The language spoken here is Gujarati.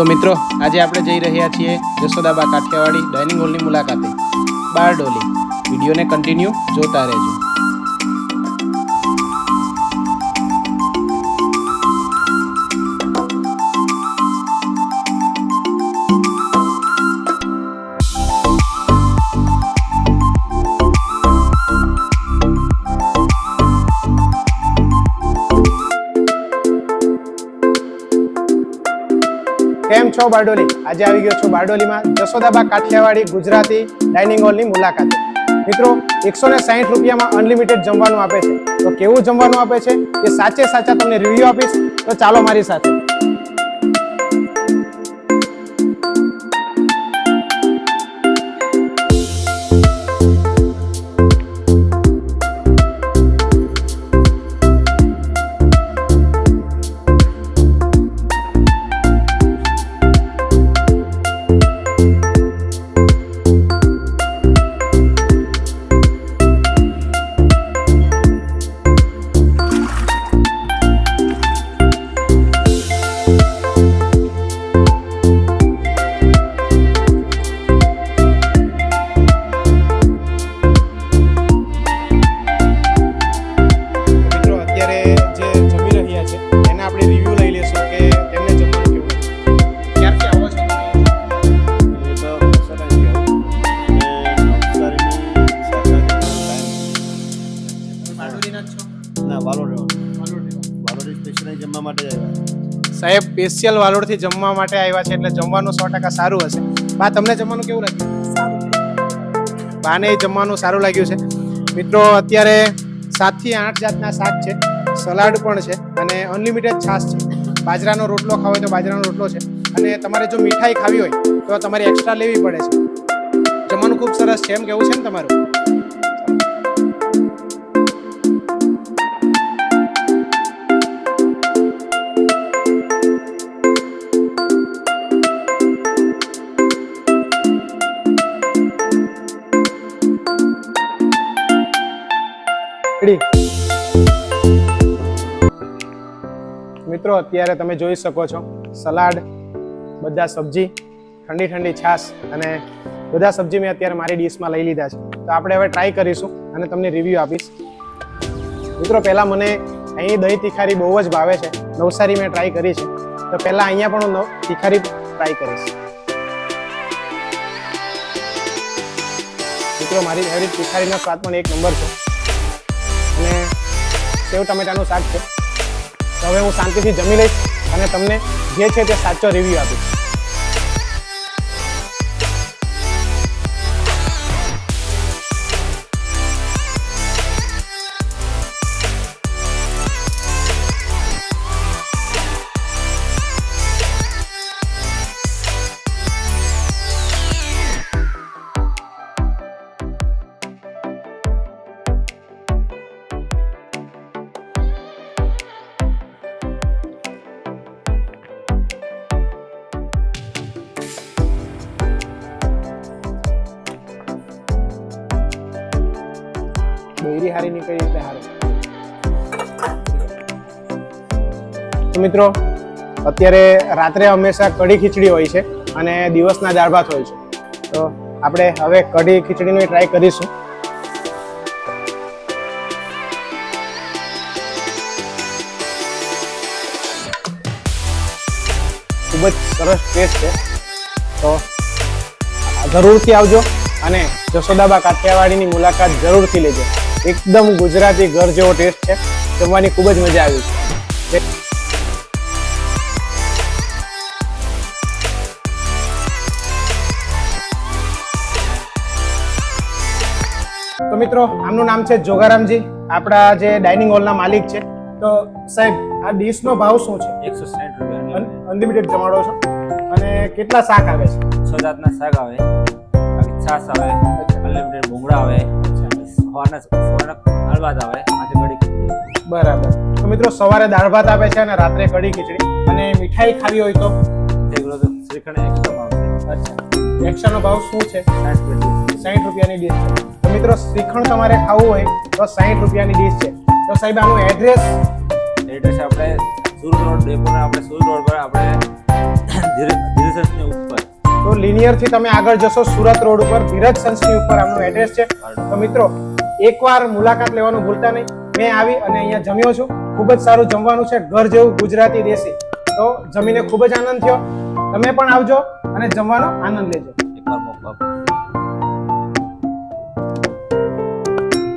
તો મિત્રો, આજે આપણે જઈ રહ્યા છીએ જસોદાબા કાઠિયાવાડી ડાઇનિંગ હોલની મુલાકાતે. બારડોલી વિડીયોને કન્ટિન્યુ જોતા રહેજો. કેમ છો બારડોલી? આજે આવી ગયો છું બારડોલીમાં જસોદાબા કાઠિયાવાડી, ગુજરાતી ડાઇનિંગ હોલની મુલાકાત. મિત્રો, એકસો ને સાહીઠ રૂપિયામાં અનલિમિટેડ જમવાનું આપે છે. તો કેવું જમવાનું આપે છે? એ સાચે સાચા તમને રિવ્યુ આપીશ. તો ચાલો મારી સાથે. વાલોડી સ્પેશિયલ જમવા માટે સાહેબ સ્પેશિયલ વાલોડથી જમવા માટે આવ્યા છે, એટલે જમવાનું સો ટકા સારું હશે. બા, તમને જમવાનું કેવું લાગ્યું? બાને જમવાનું સારું લાગ્યું છે. મિત્રો, અત્યારે સાતથી આઠ જાતના શાક છે, સલાડ પણ છે અને અનલિમિટેડ છાશ છે. બાજરાનો રોટલો ખાવો હોય તો બાજરાનો રોટલો છે. અને તમારે જો મીઠાઈ ખાવી હોય તો તમારે એક્સ્ટ્રા લેવી પડે છે. જમવાનું ખૂબ સરસ છે, એમ કેવું છે ને તમારું? મિત્રો, અત્યારે તમે જોઈ શકો છો, સલાડ, બધા સબ્જી, ઠંડી ઠંડી છાશ અને બધા સબ્જી મેં અત્યારે મારી ડીશમાં લઈ લીધા છે. તો આપણે હવે ટ્રાય કરીશું અને તમને રિવ્યૂ આપીશ. મિત્રો, પહેલાં મને અહીં દહીં તિખારી બહુ જ ભાવે છે. નવસારી મેં ટ્રાય કરી છે. તો પહેલાં અહીંયા પણ હું તિખારી ટ્રાય કરીશ. મિત્રો, મારી ફેવરિટ તિખારીનો સ્વાદ પણ એક નંબર છે. અને સેવ ટમેટાનું શાક છે. તો હવે હું શાંતિથી જમી લઈશ અને તમને જે છે તે સાચો રિવ્યૂ આપીશ. હારી નીકળી એટલે હારે? તો મિત્રો, અત્યારે રાત્રે હંમેશા કઢી ખીચડી હોય છે અને દિવસના દાળ ભાત હોય છે. તો આપણે હવે કઢી ખીચડીનો ટ્રાય કરીશું. ખૂબ જ સરસ ટેસ્ટ છે. તો જરૂરથી આવજો અને જસોદાબા કાઠિયાવાડીની મુલાકાત જરૂરથી લેજો. એકદમ ગુજરાતી ઘર જેવો ટેસ્ટ છે. જમવાની ખૂબ જ મજા આવી છે. તો મિત્રો આમનું નામ છે જોગારામજી. આપણા જે ડાઇનિંગ હોલના માલિક છે. તો સાહેબ આ ડીશનો ભાવ શું છે? એકસો સાઠ રૂપિયાની અનલિમિટેડ જમાડો છો. અને કેટલા શાક આવે છે? છ જાતના શાક આવે. બાકી છાશ આવે અનલિમિટેડ ભૂંગળા આવે. સવારના દાળ ભાત આવે આજે કઢી બરાબર. તો મિત્રો સવારે દાળ ભાત આપે છે અને રાત્રે કઢી ખીચડી. અને મીઠાઈ ખાવી હોય તો? શ્રીખંડ એક્સ્ટ્રા આવશે અચ્છા. એક્સ્ટ્રાનો ભાવ શું છે? સાઠ રૂપિયા સાઠ રૂપિયાની ડીશ છે. તો મિત્રો શ્રીખંડ તમારે ખાવું હોય તો સાઠ રૂપિયાની ડીશ છે. તો સાહેબ આનું એડ્રેસ એડ્રેસ આપણે સુરત રોડ ડેપોના આપણે સુરત રોડ પર આપણે ધીરે ધીરે ઉપર. તો લિનિયરથી થી તમે આગળ જશો સુરત રોડ ઉપર ધીરજ સંસની ઉપર આમનું એડ્રેસ છે. તો મિત્રો એકવાર મુલાકાત લેવાનું ભૂલતા નહીં. મેં આવી અને અહીંયા જમ્યો છું. ખૂબ જ સારું જમવાનું છે. ઘર જેવું ગુજરાતી દેશી. તો જમીને ખૂબ જ આનંદ થયો. તમે પણ આવજો અને જમવાનો આનંદ લેજો. એકવાર મોકો આપો